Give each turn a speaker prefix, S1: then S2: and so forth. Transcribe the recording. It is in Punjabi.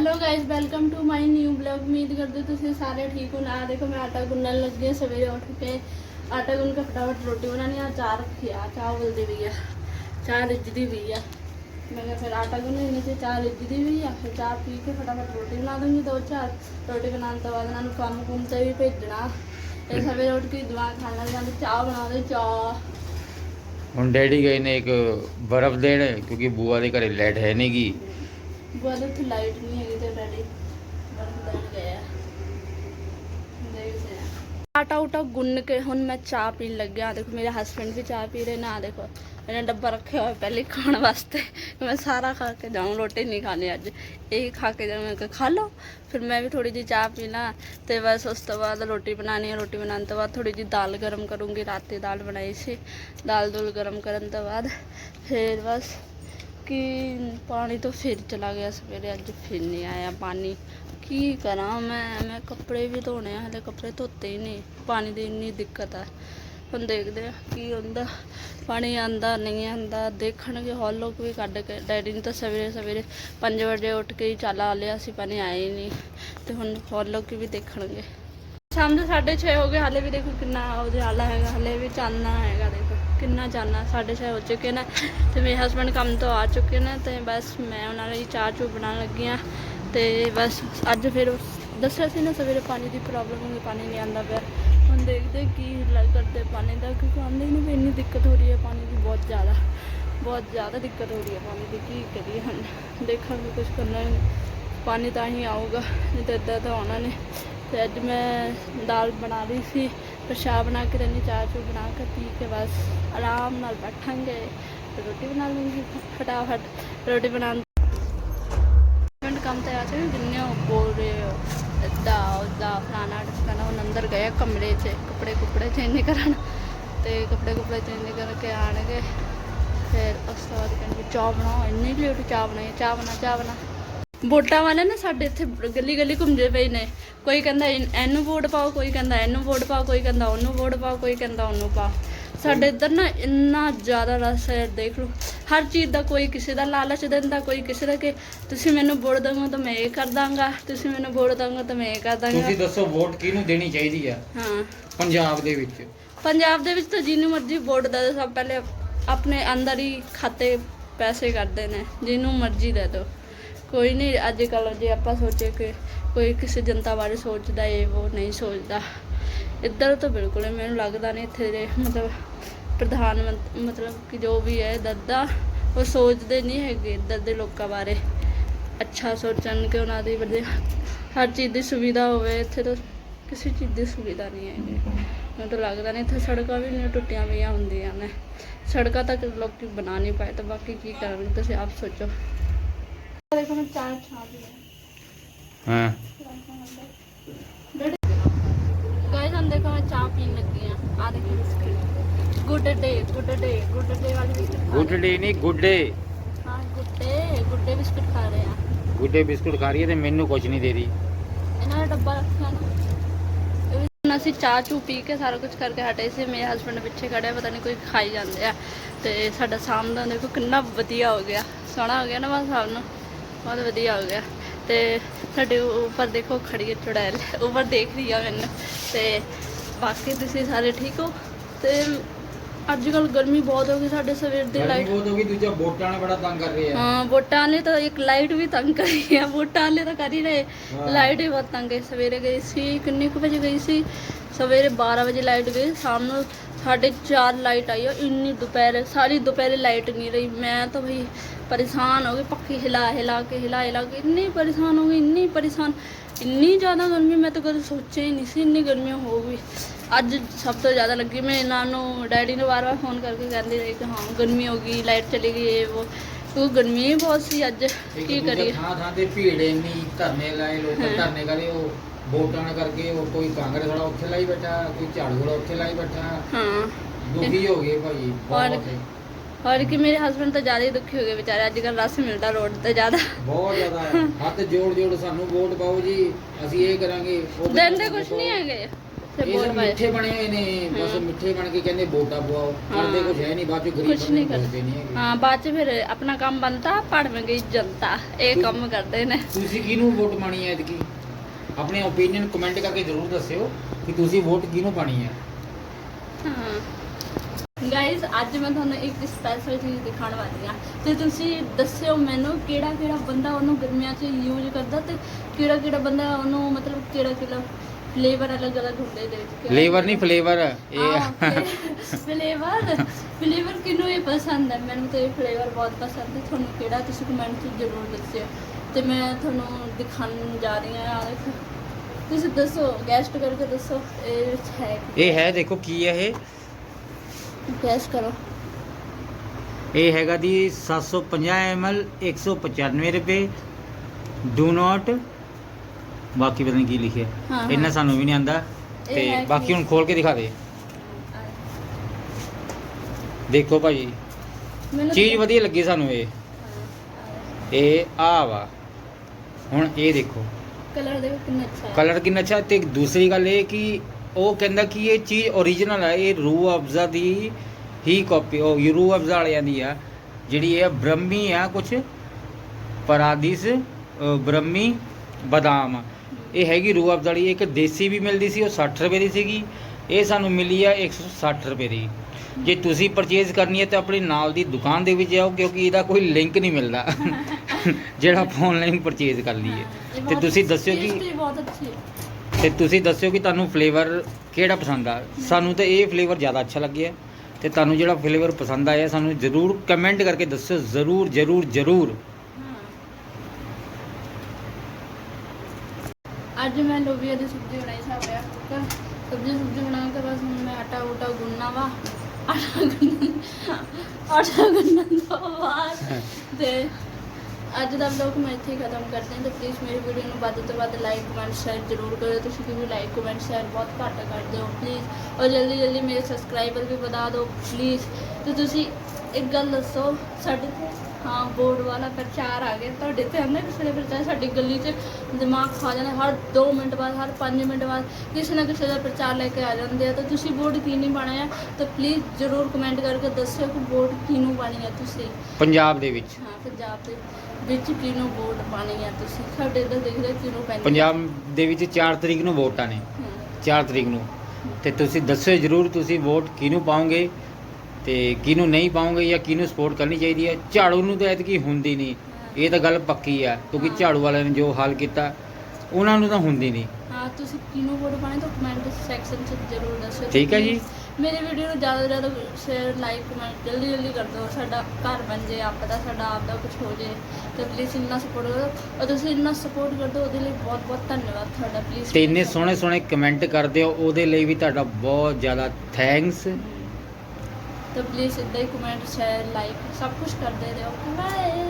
S1: Hello guys welcome to my new blog ਉਮੀਦ ਕਰਦੇ ਤੁਸੀਂ ਸਾਰੇ ਠੀਕ ਹੋ ਨਾ ਦੇਖੋ ਮੈਂ ਆਟਾ ਗੁੰਨਣ ਲੱਗੀ ਹਾਂ ਸਵੇਰੇ ਉੱਠ ਕੇ ਆਟਾ ਗੁੰਨ ਕੇ ਫਟਾਫਟ ਰੋਟੀ ਬਣਾਉਣੀ ਆ ਚਾਹ ਰੱਖੀ ਆ ਚਾਹ ਉਬਲਦੀ ਵੀ ਆ ਚਾਹ ਰਿੱਝਦੀ ਵੀ ਆ ਮੈਂ ਕਿਹਾ ਫਿਰ ਆਟਾ ਗੁੰਨ ਲੈਣੇ ਤੇ ਚਾਹ ਰਿੱਝਦੀ ਵੀ ਆ ਫਿਰ ਚਾਹ ਪੀ ਕੇ ਫਟਾਫਟ ਰੋਟੀ ਬਣਾ ਦੂੰਗੀ ਦੋ ਚਾਰ ਰੋਟੀ ਬਣਾਉਣ ਤੋਂ ਬਾਅਦ ਇਹਨਾਂ ਨੂੰ ਕੰਮ ਕੁੰਮ ਤੇ ਵੀ ਭੇਜਣਾ ਤੇ ਸਵੇਰੇ ਉੱਠ ਕੇ ਦੁਆ ਖਾਣ ਲੱਗ ਜਾਂਦੇ ਚਾਹ ਬਣਾ ਦੇ ਚਾਹ
S2: ਹੁਣ ਡੈਡੀ ਗਏ ਨੇ ਇੱਕ ਬਰਫ਼ ਦੇਣ ਕਿਉਂਕਿ ਬੂਆ ਦੇ ਘਰੇ ਲਾਈਟ ਹੈ ਨਹੀਂਗੀ
S1: ਬਾਅਦ ਉੱਥੇ ਲਾਈਟ ਨਹੀਂ ਹੈਗੀ ਤੇ ਡੈਡੀ ਬਰਫ ਦੇਣ ਗਏ ਆ ਦੇਖਦੇ ਆ ਆਟਾ ਉਟਾ ਗੁੰਨ ਕੇ ਹੁਣ ਮੈਂ ਚਾਹ ਪੀਣ ਲੱਗਿਆ। ਦੇਖੋ, ਮੇਰੇ ਹਸਬੰਡ ਵੀ ਚਾਹ ਪੀ ਰਹੇ ਨਾ ਦੇਖੋ, ਇਹਨੇ ਡੱਬਾ ਰੱਖਿਆ ਹੋਇਆ ਪਹਿਲੇ ਖਾਣ ਵਾਸਤੇ। ਮੈਂ ਸਾਰਾ ਖਾ ਕੇ ਜਾਊਂ, ਰੋਟੀ ਨਹੀਂ ਖਾਣੀ ਅੱਜ। ਇਹ ਖਾ ਕੇ ਜਾਊਂ, ਮੈਂ ਕਿਹਾ, ਖਾ ਲਓ। ਫਿਰ ਮੈਂ ਵੀ ਥੋੜੀ ਜਿਹੀ ਚਾਹ ਪੀ ਲਾਂ ਤੇ ਬਸ ਉਸ ਤੋਂ ਬਾਅਦ ਰੋਟੀ ਬਣਾਉਣੀ ਹੈ ਰੋਟੀ ਬਣਾਉਣ ਤੋਂ ਬਾਅਦ ਥੋੜੀ ਜਿਹੀ ਦਾਲ ਗਰਮ ਕਰੂੰਗੀ। ਰਾਤੀ ਦਾਲ ਬਣਾਈ ਸੀ। ਦਾਲ ਦੁਲ ਗਰਮ ਕਰਨ ਤੋਂ ਬਾਅਦ ਫਿਰ ਬਸ ਕਿ ਪਾਣੀ ਤੋਂ ਫਿਰ ਚਲਾ ਗਿਆ ਸਵੇਰੇ। ਅੱਜ ਫਿਰ ਨਹੀਂ ਆਇਆ ਪਾਣੀ। ਕੀ ਕਰਾਂ? ਮੈਂ ਮੈਂ ਕੱਪੜੇ ਵੀ ਧੋਣੇ ਆ, ਹਲੇ ਕੱਪੜੇ ਧੋਤੇ ਹੀ ਨਹੀਂ। ਪਾਣੀ ਦੀ ਇੰਨੀ ਦਿੱਕਤ ਆ। ਹੁਣ ਦੇਖਦੇ ਆ ਕੀ ਹੁੰਦਾ। ਪਾਣੀ ਆਂਦਾ ਨਹੀਂ ਆਂਦਾ। ਦੇਖਣਗੇ, ਹੌਲ ਲੋਕ ਵੀ ਕੱਢ ਕੇ। ਡੈਡੀ ਨੇ ਤਾਂ ਸਵੇਰੇ ਸਵੇਰੇ 5 ਵਜੇ ਉੱਠ ਕੇ ਹੀ ਚਾਲਾ ਲਿਆ ਸੀ ਪਾਣੀ ਆਇਆ ਹੀ ਨਹੀਂ। ਤੇ ਹੁਣ ਹੌਲ ਲੋਕ ਵੀ ਦੇਖਣਗੇ। ਸ਼ਾਮ ਦੇ 6:30 ਹੋ ਗਏ, ਹਾਲੇ ਵੀ ਦੇਖੋ ਕਿੰਨਾ ਉਜਾਲਾ ਹੈਗਾ, ਹਾਲੇ ਵੀ ਚਾਨਣਾ ਹੈਗਾ, ਦੇਖੋ। ਕਿੰਨਾ ਚਾਨਣਾ 6:30 ਹੋ ਚੁੱਕੇ ਨੇ। ਤੇ ਮੇਰੇ ਹਸਬੰਡ ਕੰਮ ਤੋਂ ਆ ਚੁੱਕੇ ਨੇ, ਤੇ ਬਸ ਮੈਂ ਉਹਨਾਂ ਲਈ ਚਾਹ ਚੂ ਬਣਾਉਣ ਲੱਗੀ ਹਾਂ ਤੇ ਬਸ ਅੱਜ ਫਿਰ ਦੱਸਿਆ ਸੀ ਨਾ ਸਵੇਰੇ ਪਾਣੀ ਦੀ ਪ੍ਰੋਬਲਮ ਹੁੰਦੀ, ਪਾਣੀ ਨਹੀਂ ਆਉਂਦਾ ਪਿਆ। ਹੁਣ ਦੇਖਦੇ ਕੀ ਲ- ਕਰਦੇ ਪਾਣੀ ਦਾ, ਕਿਉਂਕਿ ਆਉਂਦੇ ਨੂੰ ਵੀ ਇੰਨੀ ਦਿੱਕਤ ਹੋ ਰਹੀ ਹੈ ਪਾਣੀ ਦੀ, ਬਹੁਤ ਜ਼ਿਆਦਾ। ਬਹੁਤ ਜ਼ਿਆਦਾ ਦਿੱਕਤ ਹੋ ਰਹੀ ਹੈ ਪਾਣੀ ਦੀ, ਕੀ ਕਰੀਏ ਹੁਣ? ਦੇਖਾਂਗੇ ਕੁਝ ਕਰਨਾ ਪਾਣੀ ਤਾਂ ਹੀ ਆਊਗਾ, ਨਹੀਂ ਤਾਂ ਇੱਦਾਂ ਤਾਂ ਆਉਣਾ ਨਹੀਂ। ਤੇ ਅੱਜ ਮੈਂ ਦਾਲ ਬਣਾ ਲਈ ਸੀ ਫਿਰ ਬਣਾ ਕੇ ਰਹਿਣੀ ਚਾਹ ਚੂ ਬਣਾ ਕੇ ਪੀ ਕੇ ਬਸ ਆਰਾਮ ਨਾਲ ਬੈਠਾਂਗੇ। ਤੇ ਰੋਟੀ ਬਣਾ ਲੂੰਗੀ ਫਟਾਫਟ। ਰੋਟੀ ਬਣਾਉਣ ਕੰਮ ਤੇ ਆ ਚੁੱਕੇ ਜਿੰਨੇ ਉਹ ਬੋਲ ਰਹੇ ਹੋ ਏਦਾਂ ਉਦਾਂ ਫਲਾਣਾ ਢਸਕਾਣਾ ਹੁਣ ਅੰਦਰ ਗਏ ਕਮਰੇ 'ਚ ਕੱਪੜੇ ਕੁਪੜੇ ਚੇਂਜ ਕਰਨ ਤੇ ਕੱਪੜੇ ਕੁਪੜੇ ਚੇਂਜ ਕਰਕੇ ਆਣਗੇ ਫਿਰ ਉਸ ਤੋਂ ਬਾਅਦ ਕਹਿੰਦੇ ਚਾਹ ਬਣਾਓ ਇੰਨੀ ਲੇਟ ਚਾਹ ਬਣਾਈ ਚਾਹ ਬਣਾ ਚਾਹ ਬਣਾ ਵੋਟਾਂ ਵਾਲੇ ਨਾ ਸਾਡੇ ਇੱਥੇ ਗਲੀ ਗਲੀ ਘੁੰਮਦੇ ਪਏ ਨੇ। ਕੋਈ ਕਹਿੰਦਾ, ਇਹਨੂੰ ਵੋਟ ਪਾਓ, ਕੋਈ ਕਹਿੰਦਾ, ਇਹਨੂੰ ਵੋਟ ਪਾਓ, ਕੋਈ ਕਹਿੰਦਾ, ਉਹਨੂੰ ਵੋਟ ਪਾਓ, ਕੋਈ ਕਹਿੰਦਾ, ਉਹਨੂੰ ਪਾਓ। ਸਾਡੇ ਇੱਧਰ ਨਾ ਇੰਨਾ ਜ਼ਿਆਦਾ ਰਸ ਹੈ ਦੇਖ ਲਓ। ਹਰ ਚੀਜ਼ ਦਾ ਕੋਈ ਕਿਸੇ ਦਾ ਲਾਲਚ ਦਿੰਦਾ ਕੋਈ ਕਿਸੇ ਦਾ ਕਿ ਤੁਸੀਂ ਮੈਨੂੰ ਵੋਟ ਦੋਗੇ ਤਾਂ ਮੈਂ ਇਹ ਕਰ ਦਾਂਗਾ ਤੁਸੀਂ ਮੈਨੂੰ ਵੋਟ ਦੋਗੇ ਤਾਂ ਮੈਂ ਇਹ ਕਰ ਦਾਂਗਾ।
S2: ਤੁਸੀਂ ਦੱਸੋ ਵੋਟ ਕਿਹਨੂੰ ਦੇਣੀ ਚਾਹੀਦੀ ਆ?
S1: ਹਾਂ।
S2: ਪੰਜਾਬ ਦੇ ਵਿੱਚ।
S1: ਪੰਜਾਬ ਦੇ ਵਿੱਚ ਤਾਂ ਜਿਹਨੂੰ ਮਰਜ਼ੀ ਵੋਟ ਦੇ ਦਿਓ ਸਭ ਪਹਿਲੇ ਆਪਣੇ ਅੰਦਰ ਹੀ ਖਾਤੇ ਪੈਸੇ ਕਰਦੇ ਨੇ ਜਿਹਨੂੰ ਮਰਜ਼ੀ ਦੇ ਦਿਓ। ਕੋਈ ਨਹੀਂ ਅੱਜ ਕੱਲ੍ਹ ਜੇ ਆਪਾਂ ਸੋਚੇ ਕਿ ਕੋਈ ਕਿਸੇ ਜਨਤਾ ਬਾਰੇ ਸੋਚਦਾ ਏ ਉਹ ਨਹੀਂ ਸੋਚਦਾ। ਇੱਧਰ ਤਾਂ ਬਿਲਕੁਲ ਮੈਨੂੰ ਲੱਗਦਾ ਨਹੀਂ ਇੱਥੇ ਦੇ ਮਤਲਬ ਪ੍ਰਧਾਨ ਮੰਤ- ਮਤਲਬ ਕਿ ਜੋ ਵੀ ਹੈ ਦਾਦਾ ਉਹ ਸੋਚਦੇ ਨਹੀਂ ਹੈਗੇ ਇੱਧਰ ਦੇ ਲੋਕਾਂ ਬਾਰੇ। ਅੱਛਾ ਸੋਚਣ ਕਿ ਉਹਨਾਂ ਦੀ ਵਧੀਆ ਹਰ ਚੀਜ਼ ਦੀ ਸੁਵਿਧਾ ਹੋਵੇ ਇੱਥੇ ਤਾਂ ਕਿਸੇ ਚੀਜ਼ ਦੀ ਸੁਵਿਧਾ ਨਹੀਂ ਹੈਗੀ। ਮੈਨੂੰ ਤਾਂ ਲੱਗਦਾ ਨਹੀਂ ਇੱਥੇ ਸੜਕਾਂ ਵੀ ਨਹੀਂ ਟੁੱਟੀਆਂ ਪਈਆਂ ਹੁੰਦੀਆਂ ਨੇ। ਸੜਕਾਂ ਤੱਕ ਲੋਕੀ ਬਣਾ ਨਹੀਂ ਪਾਏ ਤਾਂ ਬਾਕੀ ਕੀ ਕਰਨਗੇ ਤੁਸੀਂ ਆਪ ਸੋਚੋ। ਦੇਖੋ ਮੈਂ ਚਾਹ ਛਾਪ ਲਿਆ
S2: ਹਾਂ?
S1: ਦੇਖੋ ਮੈਂ ਚਾਹ ਪੀਣ ਲੱਗੀ ਆ। ਆ ਦੇਖੋ biscuit. Good day good day good day ਵਾਲੀ ਬਿਸਕਿਟ ਖਾ
S2: ਗੁੱਡ ਡੇ ਨਹੀਂ ਗੁੱਡੇ
S1: ਹਾਂ ਗੁੱਡੇ ਗੁੱਡੇ ਬਿਸਕਿਟ ਖਾ ਰਹੇ ਆ।
S2: ਗੁੱਡੇ ਬਿਸਕੁਟ ਖਾ ਰਹੀ ਹੈ ਤੇ ਮੈਨੂੰ ਕੁਝ ਨਹੀਂ ਦੇ ਰਹੀ।
S1: ਇਹਨਾਂ ਦਾ ਡੱਬਾ ਰੱਖਿਆ ਨਾ। ਹੁਣ ਅਸੀਂ ਚਾਹ ਚੂ ਪੀ ਕੇ ਸਾਰਾ ਕੁਝ ਕਰਕੇ ਹਟੇ ਸੀ। ਮੇਰੇ ਹਸਬੰਡ ਪਿੱਛੇ ਖੜਿਆ ਪਤਾ ਨਹੀਂ ਕੋਈ ਖਾਈ ਜਾਂਦੇ ਆ। ਤੇ ਸਾਡਾ ਸਾਹਮਣੇ ਦਾ ਦੇਖੋ ਕਿੰਨਾ ਵਧੀਆ ਹੋ ਗਿਆ। ਸੋਹਣਾ ਹੋ ਗਿਆ ਨਾ ਬਸ ਸਭ ਨੂੰ। ਬਹੁਤ ਵਧੀਆ ਹੋ ਗਿਆ। ਤੇ ਸਾਡੇ ਉੱਪਰ ਦੇਖੋ ਖੜੀ ਹੈ ਚੁੜੈਲ ਉੱਪਰ ਦੇਖ ਰਹੀ ਆ ਮੈਨੂੰ। ਤੇ ਬਾਕੀ ਤੁਸੀਂ ਸਾਰੇ ਠੀਕ ਹੋ? ਤੇ ਅੱਜ ਕੱਲ ਗਰਮੀ ਬਹੁਤ ਹੋ ਗਈ ਸਾਡੇ ਸਵੇਰ ਦੀ ਲਾਈਟ
S2: ਬਹੁਤ ਹੋ ਗਈ ਦੂਜਾ ਵੋਟਾਂ ਨੇ ਬੜਾ ਤੰਗ ਕਰ ਰਹੇ
S1: ਹਾਂ ਵੋਟਾਂ ਵਾਲੇ ਤਾਂ ਇੱਕ ਲਾਈਟ ਵੀ ਤੰਗ ਕਰ ਰਹੀ ਆ। ਵੋਟਾਂ ਵਾਲੇ ਤਾਂ ਕਰ ਹੀ ਰਹੇ। ਲਾਈਟ ਹੀ ਬਹੁਤ ਤੰਗ ਹੈ। ਸਵੇਰੇ ਗਈ ਸੀ ਕਿੰਨੇ ਕੁ ਵਜੇ ਗਈ ਸੀ? ਸਵੇਰੇ 12 ਵਜੇ ਲਾਈਟ ਗਈ ਸ਼ਾਮ ਨੂੰ ਸਾਢੇ ਚਾਰ ਲਾਈਟ ਆਈ ਆ ਇੰਨੀ ਦੁਪਹਿਰ ਸਾਰੀ ਦੁਪਹਿਰੇ ਲਾਈਟ ਨਹੀਂ ਰਹੀ। ਮੈਂ ਤਾਂ ਭਈ ਪਰੇਸ਼ਾਨ ਹੋ ਗਈ ਪੱਖੀ ਹਿਲਾ ਹਿਲਾ ਕੇ ਹਿਲਾ ਹਿਲਾ ਕੇ ਇੰਨੀ ਪਰੇਸ਼ਾਨ ਹੋ ਗਈ ਇੰਨੀ ਪਰੇਸ਼ਾਨ ਇੰਨੀ ਜ਼ਿਆਦਾ ਗਰਮੀ ਮੈਂ ਤਾਂ ਕਦੇ ਸੋਚਿਆ ਹੀ ਨਹੀਂ ਸੀ ਇੰਨੀ ਗਰਮੀ ਹੋ ਗਈ। ਅੱਜ ਸਭ ਤੋਂ ਜ਼ਿਆਦਾ ਲੱਗੀ ਮੈਂ ਇਹਨਾਂ ਨੂੰ ਡੈਡੀ ਨੂੰ ਵਾਰ-ਵਾਰ ਫੋਨ ਕਰਕੇ ਕਹਿੰਦੀ ਰਹੀ ਕਿ ਹਾਂ ਗਰਮੀ ਹੋ ਗਈ ਲਾਈਟ ਚਲੀ ਗਈ ਇਹ ਉਹ ਕਿਉਂਕਿ ਗਰਮੀ ਹੀ ਬਹੁਤ ਸੀ ਅੱਜ ਕੀ ਕਰੀਏ?
S2: ਥਾਂ ਥਾਂ ਤੇ ਭੀੜ ਇੰਨੀ ਧਰਨੇ ਲਾਏ ਲੋਕ
S1: ਹਾਂ।
S2: ਧਰਨੇ ਕਰੇ ਉਹ ਵੋਟਾਂ ਕਰਕੇ ਉਹ ਕੋਈ ਕਾਂਗਰਸ ਵਾਲਾ ਉੱਥੇ ਲਾਈ ਬੈਠਾ ਕੋਈ ਝਾੜੂ ਵਾਲਾ ਉੱਥੇ ਲਾਈ ਬੈਠਾ।
S1: ਹਾਂ।
S2: ਦੁਖੀ ਹੋ ਗਏ ਭਾਈ
S1: ਔਰ-
S2: ਬਹੁਤ
S1: ਔਰ ਕਿ ਮੇਰੇ ਹਸਬੰਡ ਤਾਂ ਜ਼ਿਆਦਾ ਹੀ ਦੁਖੀ ਹੋ ਗਏ ਵਿਚਾਰੇ ਅੱਜ ਕੱਲ ਰਸ ਮਿਲਦਾ ਰੋਡ ਤੇ ਜ਼ਿਆਦਾ।
S2: ਬਹੁਤ ਜ਼ਿਆਦਾ। ਹੱਥ ਜੋੜ ਜੋੜ ਸਾਨੂੰ ਵੋਟ ਪਾਓ ਜੀ ਅਸੀਂ ਇਹ ਕਰਾਂਗੇ। ਉਹ
S1: ਕੁਝ ਨਹੀਂ ਹੈਗੇ ਤੇ
S2: ਇਹ
S1: ਵੋਟ
S2: ਸਭ
S1: ਪਾਏ।
S2: ਮਿੱਠੇ ਬਣੇ ਹੋਏ ਨੇ ਬਸ
S1: ਹਾਂ।
S2: ਮਿੱਠੇ ਬਣ ਕੇ ਕਹਿੰਦੇ ਵੋਟਾਂ ਪਵਾਓ।
S1: ਹਾਂ।
S2: ਕਰਦੇ ਕੁਝ ਹੈ ਨਹੀਂ ਬਾਅਦ ਚ ਗਰੀਬ
S1: ਕੁਛ ਨਹੀਂ
S2: ਬੰਦੇ ਨੂੰ ਨਹੀਂ
S1: ਕਰਦੇ।
S2: ਹੈਗੇ।
S1: ਹਾਂ ਬਾਅਦ ਚ ਫਿਰ ਆਪਣਾ ਕੰਮ ਬਣਦਾ ਪੜਵੇਂ ਗਈ ਜਨਤਾ ਇਹ ਕੰਮ ਕਰਦੇ ਨੇ।
S2: ਤੁਸੀਂ ਕਿਹਨੂੰ ਵੋਟ ਪਾਣੀ ਹੈ ਐਤਕੀ? ਆਪਣੇ ਓਪੀਨੀਅਨ ਕਮੈਂਟ ਕਰਕੇ ਜ਼ਰੂਰ ਦੱਸਿਓ ਕਿ ਤੁਸੀਂ ਵੋਟ ਕਿਹਨੂੰ ਪਾਣੀ ਹੈ।
S1: ਗਾਇਜ਼ ਅੱਜ ਮੈਂ ਤੁਹਾਨੂੰ ਇੱਕ ਸਪੈਸ਼ਲ ਚੀਜ਼ ਦਿਖਾਉਣ ਵਾਲੀ ਹਾਂ ਤੇ ਤੁਸੀਂ ਦੱਸਿਓ ਮੈਨੂੰ ਕਿਹੜਾ ਕਿਹੜਾ ਬੰਦਾ ਉਹਨੂੰ ਗਰਮੀਆਂ 'ਚ ਯੂਜ਼ ਕਰਦਾ ਤੇ ਕਿਹੜਾ ਕਿਹੜਾ ਬੰਦਾ ਉਹਨੂੰ ਮਤਲਬ ਕਿਹੜਾ ਕਿਹੜਾ ਫਲੇਵਰ ਅਲੱਗ ਅਲੱਗ ਹੁੰਦੇ ਦੇ
S2: ਫਲੇਵਰ ਨਹੀਂ ਫਲੇਵਰ ਇਹ
S1: ਫਲੇਵਰ ਫਲੇਵਰ ਕਿਹਨੂੰ ਇਹ ਪਸੰਦ ਹੈ? ਮੈਨੂੰ ਤੇ ਇਹ ਫਲੇਵਰ ਬਹੁਤ ਪਸੰਦ ਹੈ। ਤੁਹਾਨੂੰ ਕਿਹੜਾ ਤੁਸੀਂ ਕਮੈਂਟ 'ਚ ਜ਼ਰੂਰ ਦੱਸਿਓ ਤੇ ਮੈਂ ਤੁਹਾਨੂੰ ਦਿਖਾਉਣ ਜਾ ਰਹੀ ਹਾਂ। ਤੁਸੀਂ ਦੱਸੋ ਗੈਸਟ ਕਰਕੇ ਦੱਸੋ ਇਹ ਵਿੱਚ ਹੈ
S2: ਇਹ ਹੈ ਦੇਖੋ ਕੀ ਹੈ ਇਹ।
S1: ਗੈਸ ਕਰੋ।
S2: ਇਹ ਹੈਗਾ ਦੀ 750 ml 195 ਰੁਪਏ। ਡੂ ਨਾਟ ਬਾਕੀ ਪਤਾ ਨਹੀਂ ਕੀ ਲਿਖਿਆ।
S1: ਹਾਂ,
S2: ਇੰਨਾ। ਸਾਨੂੰ ਵੀ ਨਹੀਂ ਆਂਦਾ।
S1: ਇਹ
S2: ਤੇ
S1: ਹੈ
S2: ਬਾਕੀ
S1: ਕੀ?
S2: ਹੁਣ ਖੋਲ ਕੇ ਦਿਖਾ ਦੇ। ਦੇਖੋ ਭਾਜੀ।
S1: ਮੈਨੂੰ
S2: ਚੀਜ਼ ਵਧੀਆ ਲੱਗੀ ਸਾਨੂੰ ਇਹ। ਇਹ ਆ ਵਾ। ਹੁਣ ਇਹ ਦੇਖੋ।
S1: ਕਲਰ ਦੇਖੋ ਕਿੰਨਾ ਅੱਛਾ ਹੈ।
S2: ਕਲਰ ਕਿੰਨਾ ਅੱਛਾ ਤੇ ਦੂਸਰੀ ਗੱਲ ਇਹ ਕਿ ਉਹ ਕਹਿੰਦਾ ਕਿ ਇਹ ਚੀਜ਼ ਓਰੀਜਨਲ ਹੈ, ਇਹ ਰੂਹ ਅਫਜ਼ਾ ਦੀ ਹੀ ਕਾਪੀ ਉਹ ਰੂਹ ਅਫਜ਼ਾ ਵਾਲਿਆਂ ਦੀ ਆ ਜਿਹੜੀ ਇਹ ਬ੍ਰਹਮੀ ਆ ਕੁਛ ਪਰਾਦੀਸ ਬ੍ਰਹਮੀ ਬਦਾਮ। ਇਹ ਹੈਗੀ ਰੂਹ ਅਫਜ਼ਾ ਵਾਲੀ, ਇੱਕ ਦੇਸੀ ਵੀ ਮਿਲਦੀ ਸੀ, ਉਹ 60 ਰੁਪਏ ਦੀ ਸੀਗੀ, ਇਹ ਸਾਨੂੰ ਮਿਲੀ ਆ 160 ਰੁਪਏ ਦੀ। ਜੇ ਤੁਸੀਂ ਪਰਚੇਜ਼ ਕਰਨੀ ਹੈ ਤਾਂ ਆਪਣੀ ਨਾਲ ਦੀ ਦੁਕਾਨ ਦੇ ਵਿੱਚ ਜਾਓ ਕਿਉਂਕਿ ਇਹਦਾ ਕੋਈ ਲਿੰਕ ਨਹੀਂ ਮਿਲਦਾ। ਜਿਹੜਾ ਆਪਾਂ ਆਨਲਾਈਨ ਪਰਚੇਜ਼ ਕਰ ਲਈਏ। ਤੇ ਤੁਸੀਂ ਦੱਸਿਓ ਕਿ
S1: taste ਵੀ ਬਹੁਤ ਅੱਛੀ ਹੈ।
S2: ਤੇ ਤੁਸੀਂ ਦੱਸਿਓ ਕਿ ਤੁਹਾਨੂੰ ਫਲੇਵਰ ਕਿਹੜਾ ਪਸੰਦ ਆ? ਸਾਨੂੰ ਤਾਂ ਇਹ ਫਲੇਵਰ ਜ਼ਿਆਦਾ ਅੱਛਾ ਲੱਗਿਆ। ਤੇ ਤੁਹਾਨੂੰ ਜਿਹੜਾ ਫਲੇਵਰ ਪਸੰਦ ਆਇਆ ਸਾਨੂੰ ਜ਼ਰੂਰ ਕਮੈਂਟ ਕਰਕੇ ਦੱਸਿਓ। ਜ਼ਰੂਰ ਜ਼ਰੂਰ ਜ਼ਰੂਰ।
S1: ਅੱਜ ਮੈਂ ਲੋਬੀਆ ਦੀ ਸਬਜ਼ੀ ਬਣਾਈ ਸਾਬਿਆ ਸਬਜ਼ੀ ਸੁਬਜ਼ੀ ਬਣਾ ਕੇ ਬਸ ਹੁਣ ਮੈਂ ਆਟਾ ਉਟਾ ਗੁੰਨਣਾ ਵਾ। ਆਟਾ ਗੁੰਨਣ ਤੋਂ ਬਾਅਦ ਤੇ ਅੱਜ ਦਾ ਵਲੌਗ ਮੈਂ ਇੱਥੇ ਖਤਮ ਕਰਦੇ ਹਾਂ ਤੇ ਪਲੀਜ਼ ਮੇਰੀ ਵੀਡੀਓ ਨੂੰ ਵੱਧ ਤੋਂ ਵੱਧ ਲਾਈਕ ਕਮੈਂਟ ਸ਼ੇਅਰ ਜ਼ਰੂਰ ਕਰਿਓ। ਤੁਸੀਂ ਕਿਉਂਕਿ ਲਾਈਕ ਕਮੈਂਟ ਸ਼ੇਅਰ ਬਹੁਤ ਘੱਟ ਕਰਦੇ ਹੋ ਪਲੀਜ਼ ਔਰ ਜਲਦੀ ਜਲਦੀ ਮੇਰੇ ਸਬਸਕ੍ਰਾਈਬਰ ਵੀ ਵਧਾ ਦਿਓ ਪਲੀਜ਼ ਤੇ ਤੁਸੀਂ ਇੱਕ ਗੱਲ ਦੱਸੋ ਸਾਡੇ ਤੇ ਹਾਂ ਬੋਰਡ ਵਾਲਾ ਪ੍ਰਚਾਰ ਆ ਗਿਆ। ਤੁਹਾਡੇ ਤੇ ਆਉਂਦਾ ਕਿਸੇ ਦਾ ਪ੍ਰਚਾਰ ਸਾਡੀ ਗਲੀ 'ਚ ਦਿਮਾਗ ਖਾ ਜਾਂਦਾ ਹਰ 2 ਮਿੰਟ ਬਾਅਦ ਹਰ 5 ਮਿੰਟ ਬਾਅਦ ਕਿਸੇ ਨਾ ਕਿਸੇ ਦਾ ਪ੍ਰਚਾਰ ਲੈ ਕੇ ਆ ਜਾਂਦੇ ਆ। ਤਾਂ ਤੁਸੀਂ ਬੋਰਡ ਕੀ ਨਹੀਂ ਬਣਾਇਆ? ਤਾਂ ਪਲੀਜ਼ ਜ਼ਰੂਰ ਕਮੈਂਟ ਕਰਕੇ ਦੱਸਿਓ ਕਿ ਬੋਰਡ ਕਿਹਨੂੰ ਪਾਣੀ ਆ ਤੁਸੀਂ।
S2: ਪੰਜਾਬ ਦੇ ਵਿੱਚ।
S1: ਹਾਂ ਪੰਜਾਬ ਦੇ ਵਿੱਚ ਕਿਹਨੂੰ ਵੋਟ ਪਾਣੀ ਆ ਤੁਸੀਂ? ਸਾਡੇ ਇੱਧਰ ਦੇਖ ਰਹੇ ਕਿਹਨੂੰ ਪੈਂਦੀ
S2: ਪੰਜਾਬ ਦੇ ਵਿੱਚ 4 ਤਰੀਕ ਨੂੰ ਵੋਟਾਂ ਨੇ 4 ਤਰੀਕ ਨੂੰ। ਤੇ ਤੁਸੀਂ ਦੱਸਿਓ ਜ਼ਰੂਰ ਤੁਸੀਂ ਵੋਟ ਕਿਹਨੂੰ ਪਾਓਗੇ। ਤੇ ਕਿਹਨੂੰ ਨਹੀਂ ਪਾਓਗੇ ਜਾਂ ਕਿਹਨੂੰ ਸਪੋਰਟ ਕਰਨੀ ਚਾਹੀਦੀ ਹੈ ਝਾੜੂ ਨੂੰ ਤਾਂ ਐਤਕੀ ਹੁੰਦੀ ਨਹੀਂ। ਇਹ ਤਾਂ ਗੱਲ ਪੱਕੀ ਆ ਕਿਉਂਕਿ। ਝਾੜੂ ਵਾਲਿਆਂ ਨੇ ਜੋ ਹਾਲ ਕੀਤਾ ਉਹਨਾਂ ਨੂੰ ਤਾਂ ਹੁੰਦੀ ਨਹੀਂ।
S1: ਹਾਂ ਤੁਸੀਂ ਕਿਹਨੂੰ ਵੋਟ ਪਾਣੀ ਤਾਂ ਕਮੈਂਟ ਸੈਕਸ਼ਨ 'ਚ ਜ਼ਰੂਰ ਦੱਸਿਓ
S2: ਠੀਕ ਹੈ ਜੀ।
S1: ਮੇਰੀ ਵੀਡੀਓ ਨੂੰ ਜ਼ਿਆਦਾ ਤੋਂ ਜ਼ਿਆਦਾ ਸ਼ੇਅਰ ਲਾਈਕ ਕਮੈਂਟ ਜਲਦੀ ਜਲਦੀ ਕਰ ਦਿਓ ਸਾਡਾ ਘਰ ਬਣ ਜੇ ਆਪ ਦਾ ਸਾਡਾ ਆਪ ਦਾ ਕੁਝ ਹੋ ਜੇ ਤੇ ਪਲੀਜ਼ ਇੰਨਾ ਸਪੋਰਟ ਕਰੋ। ਔਰ ਤੁਸੀਂ ਇੰਨਾ ਸਪੋਰਟ ਕਰਦੇ ਹੋ ਉਹਦੇ ਲਈ ਬਹੁਤ ਬਹੁਤ ਧੰਨਵਾਦ ਤੁਹਾਡਾ ਪਲੀਜ਼
S2: ਤੇ ਇੰਨੇ ਸੋਹਣੇ ਸੋਹਣੇ ਕਮੈਂਟ ਕਰਦੇ ਹੋ ਉਹਦੇ ਲਈ ਵੀ ਤੁਹਾਡਾ ਬਹੁਤ ਜ਼ਿਆਦਾ ਥੈਂਕਸ
S1: ਤਾਂ ਪਲੀਜ਼ ਇੱਦਾਂ ਹੀ ਕਮੈਂਟ ਸ਼ੇਅਰ ਲਾਈਕ ਸਭ ਕੁਝ ਕਰਦੇ ਰਹੋ। ਬਾਏ